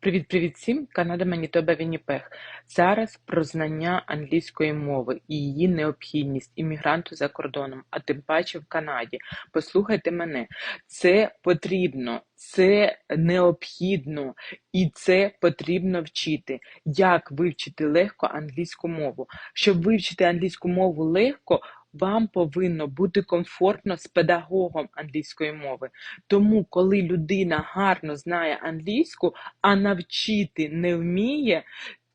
Привіт-привіт всім! Канада Манітоба Вінніпег. Зараз про знання англійської мови і її необхідність іммігранту за кордоном, а тим паче в Канаді. Послухайте мене, це потрібно, це необхідно і це потрібно вчити. Як вивчити легко англійську мову? Щоб вивчити англійську мову легко, вам повинно бути комфортно з педагогом англійської мови. Тому, коли людина гарно знає англійську, а навчити не вміє,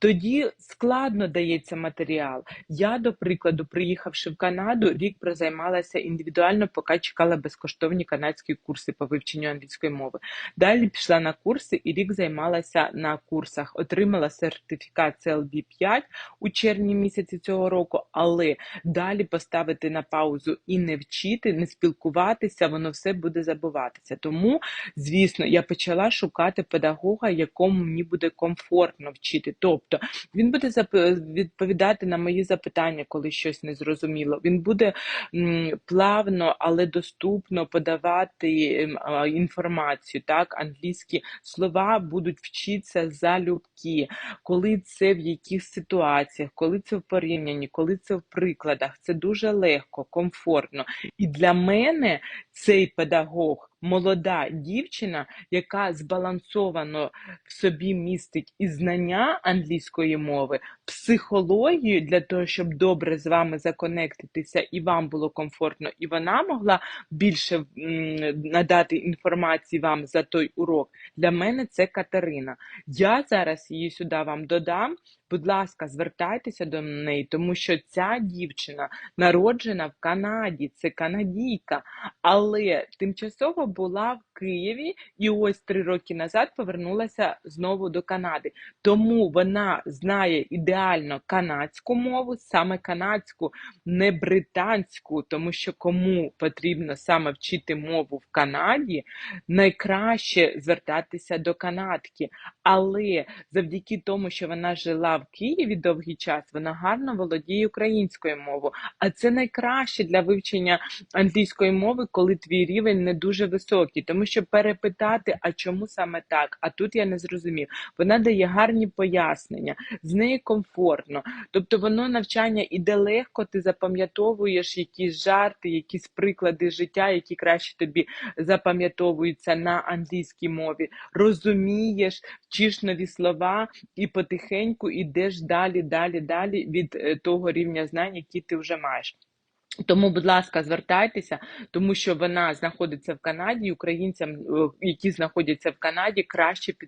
тоді складно дається матеріал. Я, до прикладу, приїхавши в Канаду, рік прозаймалася індивідуально, поки чекала безкоштовні канадські курси по вивченню англійської мови. Далі пішла на курси і рік займалася на курсах. Отримала сертифікат CLB 5 у червні місяці цього року, але далі поставити на паузу і не вчити, не спілкуватися, воно все буде забуватися. Тому, звісно, я почала шукати педагога, якому мені буде комфортно вчити. Тобто Тобто він буде відповідати на мої запитання, коли щось не зрозуміло. Він буде плавно, але доступно подавати інформацію. Так, англійські слова будуть вчитися залюбки, коли це в яких ситуаціях, коли це в порівнянні, коли це в прикладах. Це дуже легко, комфортно. І для мене цей педагог молода дівчина, яка збалансовано в собі містить і знання англійської мови, психологію для того, щоб добре з вами законектитися, і вам було комфортно, і вона могла більше надати інформації вам за той урок. Для мене це Катерина. Я зараз її сюди вам додам. Будь ласка, звертайтеся до неї, тому що ця дівчина народжена в Канаді, це канадійка, але тимчасово була в Києві і ось три роки назад повернулася знову до Канади. Тому вона знає ідеально канадську мову, саме канадську, не британську, тому що кому потрібно саме вчити мову в Канаді, найкраще звертатися до канадки. Але завдяки тому, що вона жила в Києві довгий час, вона гарно володіє українською мовою. А це найкраще для вивчення англійської мови, коли твій рівень не дуже високий, тому що перепитати, а чому саме так? А тут я не зрозумів. Вона дає гарні пояснення, з нею комфортно. Тобто воно навчання іде легко, ти запам'ятовуєш якісь жарти, якісь приклади життя, які краще тобі запам'ятовуються на англійській мові. Розумієш, вчиш нові слова і потихеньку йдеш далі, далі, далі від е, того рівня знань, який ти вже маєш. Тому, будь ласка, звертайтеся, тому що вона знаходиться в Канаді. Українцям, е, які знаходяться в Канаді, краще під.